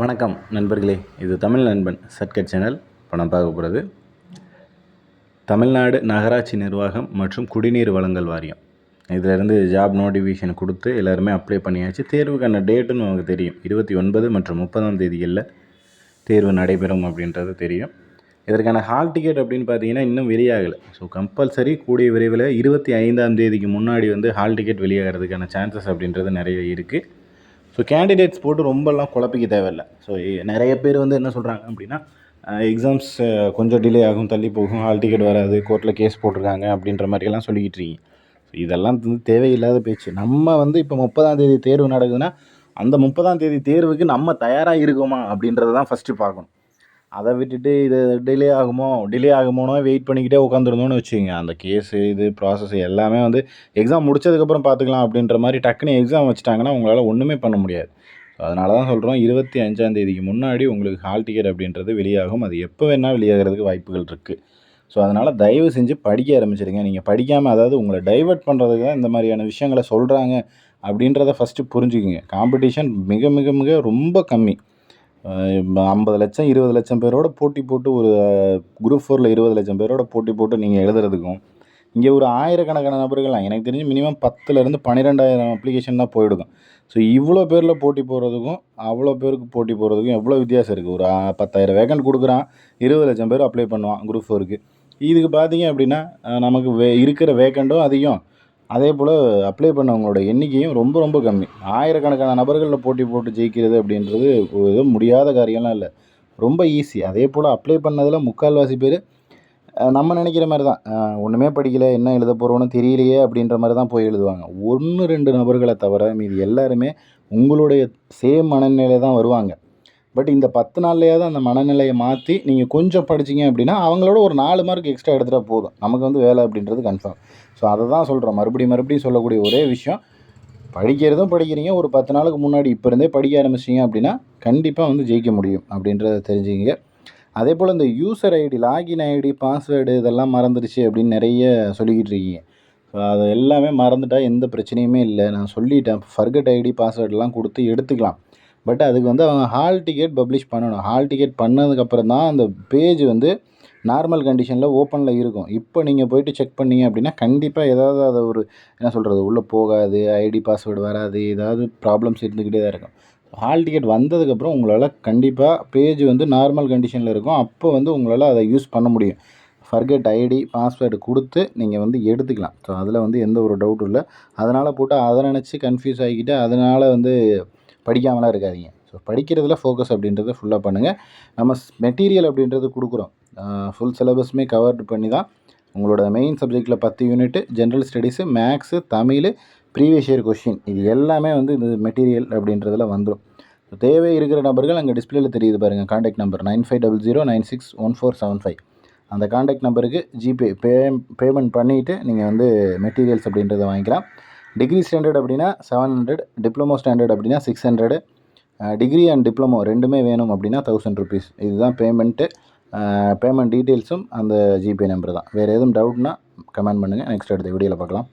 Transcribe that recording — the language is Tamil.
வணக்கம் நண்பர்களே இது தமிழ் நண்பன் சர்க்கட் சேனல் இப்போ நான் பார்க்க போகிறது தமிழ்நாடு நகராட்சி நிர்வாகம் மற்றும் குடிநீர் வழங்கல் வாரியம். இதிலேருந்து ஜாப் நோட்டிஃபிகேஷன் கொடுத்து எல்லாருமே அப்ளை பண்ணியாச்சு. தேர்வுக்கான டேட்டுன்னு நமக்கு தெரியும். இருபத்தி ஒன்பது மற்றும் முப்பதாம் தேதிகளில் தேர்வு நடைபெறும் அப்படின்றது தெரியும். இதற்கான ஹால் டிக்கெட் அப்படின்னு பார்த்தீங்கன்னா இன்னும் வெளியாகலை. ஸோ கம்பல்சரி கூடிய விரைவில் இருபத்தி ஐந்தாம் தேதிக்கு முன்னாடி வந்து ஹால் டிக்கெட் வெளியாகிறதுக்கான சான்சஸ் அப்படின்றது நிறைய இருக்குது ஸோ கேண்டிடேட்ஸ் போட்டு ரொம்பலாம் குழப்பிக்க தேவையில்லை. ஸோ நிறைய பேர் வந்து என்ன சொல்கிறாங்க அப்படின்னா எக்ஸாம்ஸ் கொஞ்சம் டிலே ஆகும் தள்ளி போகும் ஹால் டிக்கெட் வராது கோர்ட்டில் கேஸ் போட்டிருக்காங்க அப்படின்ற மாதிரிலாம் சொல்லிக்கிட்டு இருக்கீங்க. ஸோ இதெல்லாம் வந்து தேவையில்லாத பேச்சு. நம்ம வந்து இப்போ முப்பதாம் தேதி தேர்வு நடக்குதுன்னா அந்த முப்பதாம் தேதி தேர்வுக்கு நம்ம தயாராக இருக்கோமா அப்படின்றத தான் ஃபஸ்ட்டு பார்க்கணும். அதை விட்டுட்டு இது டிலே ஆகுமோ? டிலே ஆகுமோனோ வெயிட் பண்ணிக்கிட்டே உட்காந்துருந்தோன்னு வச்சுக்கோங்க. அந்த கேஸு இது ப்ராசஸ் எல்லாமே வந்து எக்ஸாம் முடிச்சதுக்கப்புறம் பார்த்துக்கலாம் அப்படின்ற மாதிரி டக்குன்னு எக்ஸாம் வச்சுட்டாங்கன்னா உங்களால் ஒன்றுமே பண்ண முடியாது. ஸோ அதனால தான் சொல்கிறோம் இருபத்தி அஞ்சாம் தேதிக்கு முன்னாடி உங்களுக்கு ஹால் டிக்கெட் அப்படின்றது வெளியாகும். அது எப்போ வேணால் வெளியாகிறதுக்கு வாய்ப்புகள் இருக்குது ஸோ அதனால் தயவு செஞ்சு படிக்க ஆரம்பிச்சிடுங்க நீங்கள் படிக்காமல் அதாவது உங்களை டைவர்ட் பண்ணுறதுக்கு தான் இந்த மாதிரியான விஷயங்களை சொல்கிறாங்க அப்படின்றத ஃபஸ்ட்டு புரிஞ்சுக்குங்க. காம்படிஷன் மிக மிக மிக ரொம்ப கம்மி. ஐம்பது லட்சம் இருபது லட்சம் பேரோட போட்டி போட்டு ஒரு குரூப் ஃபோரில் இருபது லட்சம் பேரோட போட்டி போட்டு நீங்கள் எழுதுறதுக்கும் இங்கே ஒரு ஆயிரக்கணக்கான நபர்கள்லாம் எனக்கு தெரிஞ்சு மினிமம் பத்துலேருந்து பன்னிரெண்டாயிரம் அப்ளிகேஷன் தான் போயிடுக்கும். ஸோ இவ்வளோ பேரில் போட்டி போடுறதுக்கும் அவ்வளோ பேருக்கு போட்டி போடுறதுக்கும் எவ்வளோ வித்தியாசம் இருக்குது ஒரு பத்தாயிரம் வேகன்ட் கொடுக்குறான் இருபது லட்சம் பேர் அப்ளை பண்ணுவான் குரூப் ஃபோருக்கு இதுக்கு பார்த்தீங்க அப்படின்னா நமக்கு வே இருக்கிற வேக்கண்டும் அதிகம். அதே போல் அப்ளை பண்ணவங்களோட எண்ணிக்கையும் ரொம்ப ரொம்ப கம்மி. ஆயிரக்கணக்கான நபர்களில் போட்டி போட்டு ஜெயிக்கிறது அப்படின்றது எதுவும் முடியாத காரியம்லாம் இல்லை. ரொம்ப ஈஸி அதே போல் அப்ளை பண்ணதில் முக்கால்வாசி பேர் நம்ம நினைக்கிற மாதிரி தான் ஒன்றுமே படிக்கல என்ன எழுத போகிறோன்னு தெரியலையே அப்படின்ற மாதிரி தான் போய் எழுதுவாங்க. ஒன்று ரெண்டு நபர்களை தவிர மீதி எல்லாருமே உங்களுடைய சேம் மனநிலை தான் வருவாங்க. பட் இந்த பத்து நாள்லையாவது அந்த மனநிலையை மாற்றி நீங்கள் கொஞ்சம் படிச்சீங்க அப்படின்னா அவங்களோட ஒரு நாலு மார்க் எக்ஸ்ட்ரா எடுத்துகிட்டா போதும். நமக்கு வந்து வேலை அப்படின்றது கன்ஃபார்ம் ஸோ அதை தான் சொல்கிறோம் மறுபடியும் மறுபடியும் சொல்லக்கூடிய ஒரே விஷயம். படிக்கிறதும் படிக்கிறீங்க. ஒரு பத்து நாளுக்கு முன்னாடி இப்போ இருந்தே படிக்க ஆரம்பிச்சிங்க அப்படின்னா கண்டிப்பாக வந்து ஜெயிக்க முடியும் அப்படின்றத தெரிஞ்சுக்கிங்க. அதே போல் இந்த user ID login ID password இதெல்லாம் மறந்துடுச்சு அப்படின்னு நிறைய சொல்லிக்கிட்டு இருக்கீங்க. ஸோ அது எல்லாமே மறந்துட்டால் எந்த பிரச்சனையுமே இல்லை. நான் சொல்லிட்டேன். ஃபர்கட் ஐடி பாஸ்வேர்டெலாம் கொடுத்து எடுத்துக்கலாம். பட் அதுக்கு வந்து அவங்க ஹால் டிக்கெட் பப்ளிஷ் பண்ணணும். ஹால் டிக்கெட் பண்ணதுக்கப்புறம் தான் அந்த பேஜ் வந்து நார்மல் கண்டிஷனில் ஓப்பனில் இருக்கும். இப்போ நீங்கள் போயிட்டு செக் பண்ணீங்க அப்படின்னா கண்டிப்பாக ஏதாவது அதை ஒரு என்ன சொல்கிறது உள்ளே போகாது ஐடி பாஸ்வேர்டு வராது ஏதாவது ப்ராப்ளம்ஸ் இருந்துக்கிட்டே தான் இருக்கும். ஹால் டிக்கெட் வந்ததுக்கப்புறம் உங்களால் கண்டிப்பாக பேஜ் வந்து நார்மல் கண்டிஷனில் இருக்கும். அப்போ வந்து உங்களால் அதை யூஸ் பண்ண முடியும். ஃபர்கெட் ஐடி பாஸ்வேர்டு கொடுத்து நீங்கள் வந்து எடுத்துக்கலாம். ஸோ அதில் வந்து எந்த ஒரு டவுட்டும் இல்லை. அதனால் போட்டு அதை நினச்சி கன்ஃபியூஸ் ஆகிக்கிட்டு அதனால் வந்து படிக்காமலாம் இருக்காதீங்க. ஸோ படிக்கிறதுல ஃபோக்கஸ் அப்படின்றத ஃபுல்லாக பண்ணுங்கள் நம்ம மெட்டீரியல் அப்படின்றது கொடுக்குறோம். ஃபுல் சிலபஸுமே கவர் பண்ணி தான் உங்களோட மெயின் சப்ஜெக்டில் பத்து unit general studies maths Tamil previous year question இது எல்லாமே வந்து இந்த மெட்டீரியல் அப்படின்றதில் வந்துடும் தேவை இருக்கிற நபர்கள் அங்கே டிஸ்பிளேயில் தெரியுது பாருங்கள் contact number nine five double zero nine six one four seven five. அந்த காண்டாக்ட் நம்பருக்கு ஜிபே பே பேமெண்ட் பண்ணிவிட்டு நீங்கள் வந்து மெட்டீரியல்ஸ் அப்படின்றத வாங்கிக்கலாம். டிகிரி ஸ்டாண்டர்ட் அப்படின்னா செவன் ஹண்ட்ரட் டிப்ளமோ ஸ்டாண்டர்ட் அப்படின்னா six hundred degree and diploma ரெண்டுமே வேணும் அப்படின்னா தௌசண்ட் ருபீஸ் இதுதான் பேமெண்ட்டு பேமெண்ட் டீட்டெயில்ஸும் அந்த ஜிபே நம்பர் தான். வேறு எதுவும் டவுட்னா கமெண்ட் பண்ணுங்கள் நெக்ஸ்ட் அடுத்த வீடியோவில் பார்க்கலாம்.